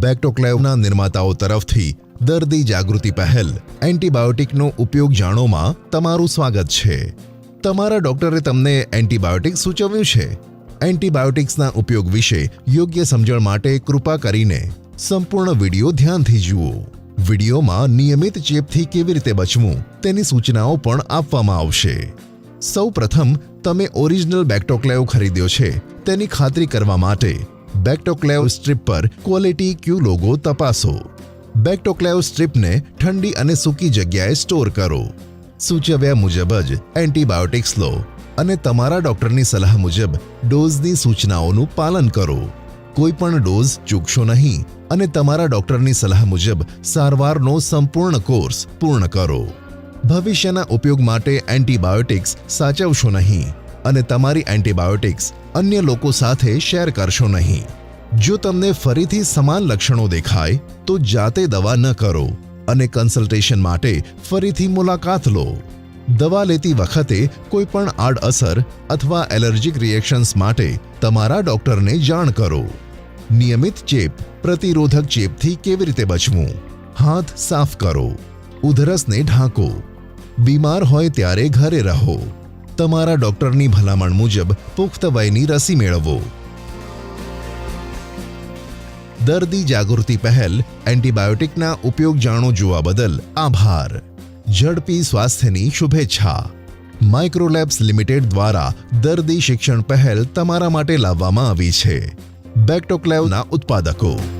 બેક્ટોક્લેવના નિર્માતાઓ તરફથી દર્દી જાગૃતિ પહેલ એન્ટીબાયોટિકનો ઉપયોગ જાણોમાં તમારું સ્વાગત છે. તમારા ડોક્ટરે તમને એન્ટીબાયોટિક સૂચવ્યું છે. એન્ટીબાયોટિક્સના ઉપયોગ વિશે યોગ્ય સમજણ માટે કૃપા કરીને સંપૂર્ણ વિડિયો ધ્યાનથી જુઓ. વિડિયોમાં નિયમિત ચેપથી કેવી રીતે બચવું તેની સૂચનાઓ પણ આપવામાં આવશે. સૌ પ્રથમ તમે ઓરિજિનલ બેક્ટોક્લેવ ખરીદ્યો છે. તેની ખાતરી કરવા માટે બેક્ટોક્લેવ સ્ટ્રીપ પર ક્વોલિટી ક્યુ લોગો તપાસો. બેક્ટોક્લેવ સ્ટ્રીપને ઠંડી અને સૂકી જગ્યાએ સ્ટોર કરો. સૂચવ્યા મુજબ જ એન્ટીબાયોટિક્સ લો અને તમારા ડોક્ટરની સલાહ મુજબ ડોઝની સૂચનાઓનું પાલન કરો. કોઈ પણ ડોઝ ચૂકશો નહીં અને તમારા ડોક્ટરની સલાહ મુજબ સારવારનો સંપૂર્ણ કોર્સ પૂર્ણ કરો. ભવિષ્યના ઉપયોગ માટે એન્ટીબાયોટિક્સ સાચવશો નહીં. અને તમારી એન્ટીબાયોટિક્સ અન્ય લોકો સાથે શેર કરશો નહીં. જો તમને ફરીથી સમાન લક્ષણો દેખાય, તો જાતે દવા ન કરો અને કન્સલ્ટેશન માટે ફરીથી મુલાકાત લો. દવા લેતી વખતે કોઈ પણ આડઅસર અથવા એલર્જીક રિએક્શન્સ માટે તમારા ડોક્ટરને જાણ કરો. નિયમિત ચેપ પ્રતિરોધક ચેપથી કેવી રીતે બચવું? હાથ સાફ કરો. ઉધરસને ઢાંકો. બીમાર હોય ત્યારે ઘરે રહો. તમારા ડોક્ટરની ભલામણ મુજબ પુખ્ત વયની રસી મેળવો. દર્દી જાગૃતિ પહેલ, એન્ટીબાયોટિકના ઉપયોગ જાણો જોવા બદલ આભાર. ઝડપી સ્વાસ્થ્યની શુભેચ્છા. માઇક્રોલેબ્સ લિમિટેડ દ્વારા દર્દી શિક્ષણ પહેલ તમારા માટે લાવવામાં આવી છે. બેક્ટોક્લેવના ઉત્પાદકો.